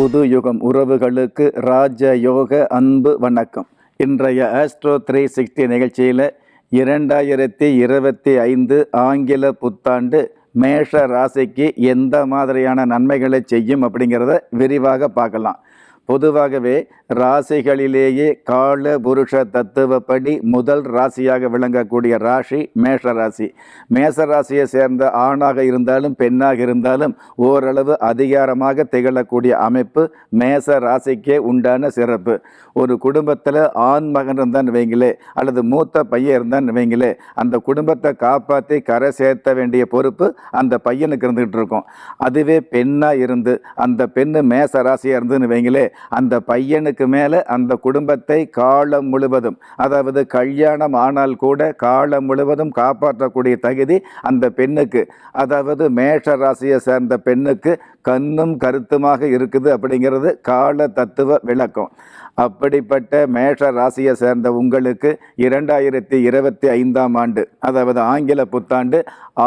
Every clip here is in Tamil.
புது யுகம் உறவுகளுக்கு ராஜ யோக அன்பு வணக்கம். இன்றைய ஆஸ்ட்ரோ த்ரீ சிக்ஸ்டி நிகழ்ச்சியில் இரண்டாயிரத்தி இருபத்தி ஐந்து ஆங்கில புத்தாண்டு மேஷ ராசிக்கு எந்த மாதிரியான நன்மைகளை செய்யும் அப்படிங்கிறத விரிவாக பார்க்கலாம். பொதுவாகவே ராசிகளிலேயே கால புருஷ தத்துவப்படி முதல் ராசியாக விளங்கக்கூடிய ராசி மேஷ ராசி. மேஷ ராசியை சேர்ந்த ஆணாக இருந்தாலும் பெண்ணாக இருந்தாலும் ஓரளவு அதிகாரமாக திகழக்கூடிய அமைப்பு மேச ராசிக்கே உண்டான சிறப்பு. ஒரு குடும்பத்தில் ஆண் மகன் இருந்தான்னு வைங்களே அல்லது மூத்த பையன் இருந்தான்னு வைங்களே அந்த குடும்பத்தை காப்பாற்றி கரை சேர்த்த வேண்டிய பொறுப்பு அந்த பையனுக்கு இருந்துகிட்டு இருக்கும். அதுவே பெண்ணாக இருந்து அந்த பெண்ணு மேச ராசியாக இருந்துன்னு வைங்களே அந்த பையனுக்கு மேலே அந்த குடும்பத்தை காலம் முழுவதும் அதாவது கல்யாணம் ஆனால் கூட காலம் முழுவதும் காப்பாற்றக்கூடிய தகுதி அந்த பெண்ணுக்கு அதாவது மேஷ ராசியை சேர்ந்த பெண்ணுக்கு கண்ணும் கருத்துமாக இருக்குது அப்படிங்கிறது கால தத்துவ விளக்கம். அப்படிப்பட்ட மேஷ ராசியை சேர்ந்த உங்களுக்கு இரண்டாயிரத்தி இருபத்தி ஐந்தாம் ஆண்டு அதாவது ஆங்கில புத்தாண்டு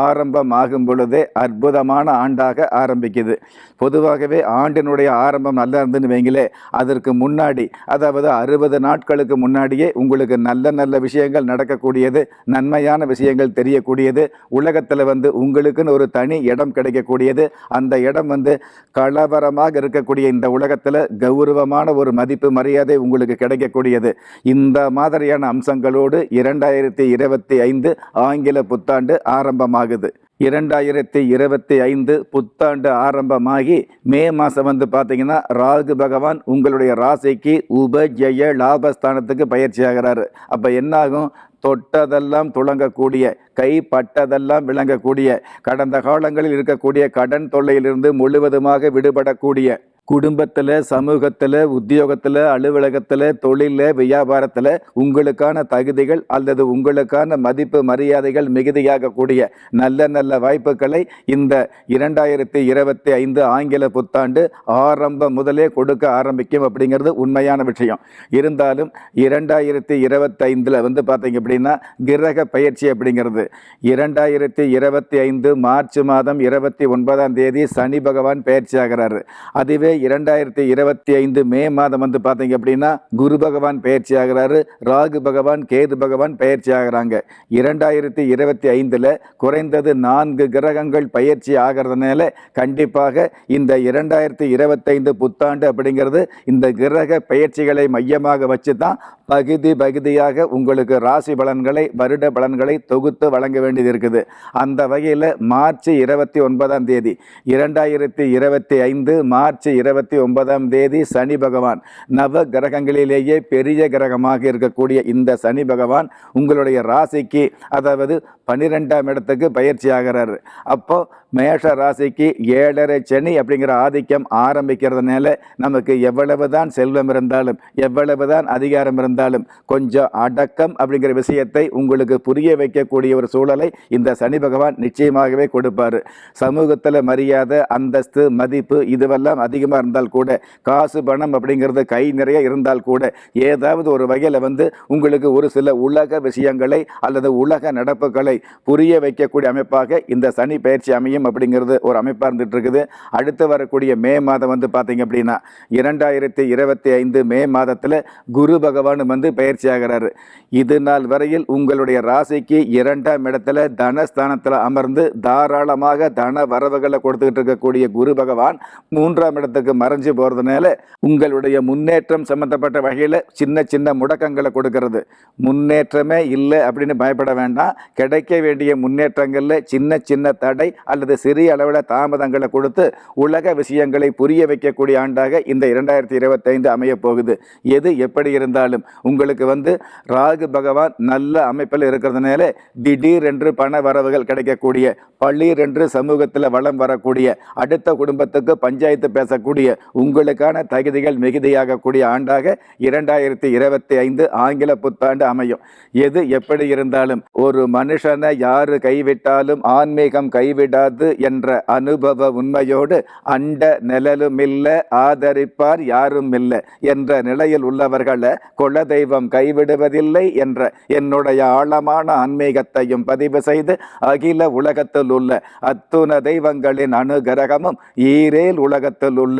ஆரம்பமாகும் பொழுதே அற்புதமான ஆண்டாக ஆரம்பிக்குது. பொதுவாகவே ஆண்டினுடைய ஆரம்பம் நல்லா இருந்துன்னு வைங்களே அதற்கு முன்னாடி அதாவது அறுபது நாட்களுக்கு முன்னாடியே உங்களுக்கு நல்ல நல்ல விஷயங்கள் நடக்கக்கூடியது நன்மையான விஷயங்கள் தெரியக்கூடியது உலகத்தில் வந்து உங்களுக்குன்னு ஒரு தனி இடம் கிடைக்கக்கூடியது அந்த இடம் வந்து கலவரமாக இருக்கக்கூடிய இந்த உலகத்தில் கௌரவமான ஒரு மதிப்பு மரியாதை உங்களுக்கு கிடைக்கக்கூடியது. இந்த மாதிரியான அம்சங்களோடு இரண்டாயிரத்தி இருபத்தி ஐந்து ஆங்கில புத்தாண்டு ஆரம்பமாகுது. இரண்டாயிரத்தி இருபத்தி ஐந்து புத்தாண்டு ஆரம்பமாகி மே மாதம் வந்து பார்த்தீங்கன்னா ராகு பகவான் உங்களுடைய ராசிக்கு உபஜய லாபஸ்தானத்துக்கு பயிற்சி ஆகிறாரு அப்போ என்னாகும்? தொட்டதெல்லாம் துளங்கக்கூடிய கைப்பட்டதெல்லாம் விளங்கக்கூடிய கடந்த காலங்களில் இருக்கக்கூடிய கடன் தொல்லையிலிருந்து முழுவதுமாக விடுபடக்கூடிய குடும்பத்தில் சமூகத்தில் உத்தியோகத்தில் அலுவலகத்தில் தொழிலில் வியாபாரத்தில் உங்களுக்கான தகுதிகள் அல்லது உங்களுக்கான மதிப்பு மரியாதைகள் மிகுதியாகக்கூடிய நல்ல நல்ல வாய்ப்புகளை இந்த இரண்டாயிரத்தி இருபத்தி ஐந்து ஆங்கில புத்தாண்டு ஆரம்பம் முதலே கொடுக்க ஆரம்பிக்கும் அப்படிங்கிறது உண்மையான விஷயம். இருந்தாலும் இரண்டாயிரத்தி இருபத்தைந்தில் வந்து பார்த்தீங்க அப்படின்னா கிரக பயிற்சி அப்படிங்கிறது. இரண்டாயிரத்தி இருபத்தி ஐந்து மார்ச் மாதம் இருபத்தி ஒன்பதாம் தேதி சனி பகவான் பயிற்சி ஆகிறாரு. அதுவே இரண்டாயிரத்தி இருபத்தி ஐந்து மே மாதம் வந்து பார்த்தீங்க அப்படின்னா குரு பகவான் பயிற்சி ஆகிறாரு ராகு பகவான் கேது பகவான் பயிற்சி ஆகிறாங்க. இரண்டாயிரத்தி இருபத்தி ஐந்தில் குறைந்தது நான்கு கிரகங்கள் பயிற்சி ஆகிறதுனால கண்டிப்பாக இந்த இரண்டாயிரத்தி இருபத்தைந்து புத்தாண்டு அப்படிங்கிறது இந்த கிரக பயிற்சிகளை மையமாக வச்சு தான் பகுதி பகுதியாக உங்களுக்கு ராசி பலன்களை வருட பலன்களை தொகுத்து வழங்க வேண்டியது இருக்குது. அந்த வகையில் மார்ச் இருபத்தி ஒன்பதாம் தேதி இரண்டாயிரத்தி இருபத்தி ஐந்து மார்ச் இருபத்தி ஒன்பதாம் தேதி சனி பகவான் நவ கிரகங்களிலேயே பெரிய கிரகமாக இருக்கக்கூடிய இந்த சனி பகவான் உங்களுடைய ராசிக்கு அதாவது பன்னிரெண்டாம் இடத்துக்கு பயிற்சி ஆகிறாரு அப்போ மேஷ ராசிக்கு ஏழரை சனி அப்படிங்கிற ஆதிக்கம் ஆரம்பிக்கிறதுனால நமக்கு எவ்வளவு தான் செல்வம் இருந்தாலும் எவ்வளவு தான் அதிகாரம் இருந்தாலும் கொஞ்சம் அடக்கம் அப்படிங்கிற விஷயத்தை உங்களுக்கு புரிய வைக்கக்கூடிய ஒரு சூழலை இந்த சனி பகவான் நிச்சயமாகவே கொடுப்பார். சமூகத்தில் மரியாதை அந்தஸ்து மதிப்பு இதுவெல்லாம் அதிகமாக இருந்தால் கூட காசு பணம் அப்படிங்கிறது கை நிறைய இருந்தால் கூட ஏதாவது ஒரு வகையில் வந்து உங்களுக்கு ஒரு சில உலக விஷயங்களை அல்லது உலக நடப்புகளை புரிய வைக்கக்கூடிய அமைப்பாக இந்த சனி பயிற்சி அமையும் அப்படிங்கிறது ஒரு அமைப்பாக இருந்துகிட்டு இருக்குது அடுத்து வரக்கூடிய மே மாதம் வந்து பார்த்தீங்க அப்படின்னா இரண்டாயிரத்தி இருபத்தி ஐந்து மே மாதத்தில் குரு பகவான் வந்து பயிற்சி ஆகிறாரு. இது நாள் வரையில் உங்களுடைய ராசிக்கு இரண்டாம் இடத்துல தனஸ்தானத்தில் அமர்ந்து தாராளமாக தன வரவுகளை கொடுத்துக்கிட்டு இருக்கக்கூடிய குரு பகவான் மூன்றாம் இடத்துக்கு மறைஞ்சு போகிறதுனால உங்களுடைய முன்னேற்றம் சம்பந்தப்பட்ட வகையில் சின்ன சின்ன முடக்கங்களை கொடுக்கறது. முன்னேற்றமே இல்லை அப்படின்னு பயப்பட வேண்டாம். கிடைக்க வேண்டிய முன்னேற்றங்களில் சின்ன சின்ன தடை அல்லது சிறிய அளவில் தாமதங்களை கொடுத்து உலக விஷயங்களை புரிய வைக்கக்கூடிய ஆண்டாக இந்த இரண்டாயிரத்தி இருபத்தைந்து அமைய போகுது. எது எப்படி இருந்தாலும் உங்களுக்கு வந்து ராகு பகவான் நல்ல அமைப்பில் இருக்கிறதுனால திடீர் என்று பண வரவுகள் கிடைக்கக்கூடிய பள்ளீர் என்று சமூகத்தில் வளம் வரக்கூடிய அடுத்த குடும்பத்துக்கு பஞ்சாயத்து பேசக்கூடிய உங்களுக்கான தகுதிகள் மிகுதியாகக்கூடிய ஆண்டாக இரண்டாயிரத்தி இருபத்தி ஐந்து ஆங்கில புத்தாண்டு அமையும். எது எப்படி இருந்தாலும் ஒரு மனுஷனை யாரு கைவிட்டாலும் ஆன்மீகம் கைவிடாது என்ற அனுபவ உண்மையோடு அண்ட நிழலுமில்ல ஆதரிப்பார் யாரும் இல்லை என்ற நிலையில் உள்ளவர்களை குலதெய்வம் கைவிடுவதில்லை என்ற என்னுடைய ஆழமான ஆன்மீகத்தையும் பதிவு செய்து அகில உலகத்தில் உள்ள அத்துண தெய்வங்களின் அனுகிரகமும் ஈரேல் உலகத்தில் உள்ள